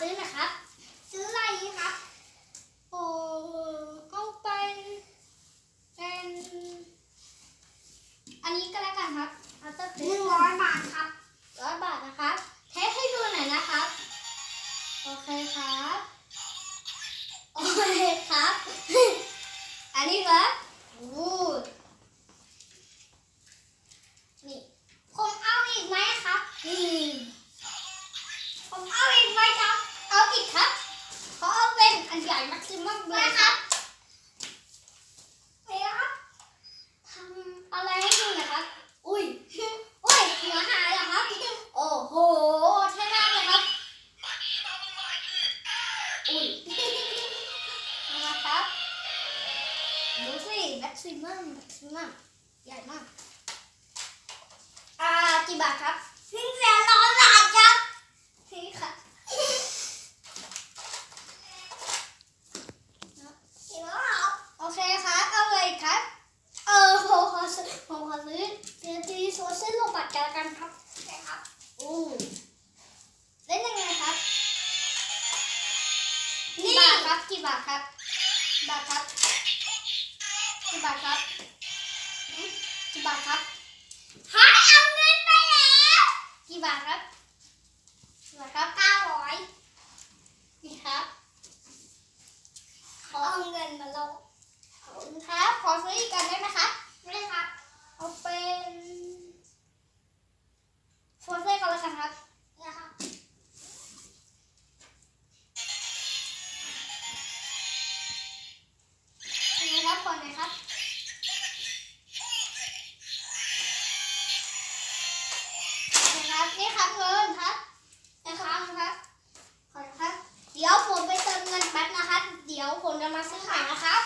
ซื้อนะครับ ซื้ออะไรครับ โอ้เอาไปเป็นอันนี้ก็แล้วกันครับเอาตัวหนึ่งร้อยบาทครับร้อยบาทนะครับเทสให้ดูหน่อยนะครับ โอเคครับ โอเคครับ อันนี้ครับ ครับขอเอาเป็นอันใหญ่ม็กซิมัมเลยครับไปครับทำอะไรให้ดูหนะครับ อุ้ย อุ้ยหัวหายเหรอครับ โอ้โหเท่มากเลยครับ อุ้ยนะครับดูสิแม็กซิมัมแม็กซิมัมใหญ่มาก อ่ากี่บาทครับ หนึ่งแสนร้อยบาทครับ นี่ค่ะ เห็นแล้วเหรอ โอเคครับเอาเลยครับ เออผมขอซื้อผมขอซื้อเจดีโซเซนโลบัตกันละกันครับใช่ครับอู้เล่นยังไงครับ นี่บาทครับกี่บาทครับ บาทครับกี่บาทครับกี่บาทครับหายเอาเงินไปแล้วกี่บาทครับกี่บาทครับเก้าร้อยนี่ครับขอเอาเงินมาลงขอบคุณครับ ขอซื้ออีกกันได้ไหมครับ ครับนี่ครับเงินครับนะครับครับขอบคุณครับ เดี๋ยวผมไปเติมเงินแป๊บนะครับ เดี๋ยวผมจะมาซื้อใหม่นะครับ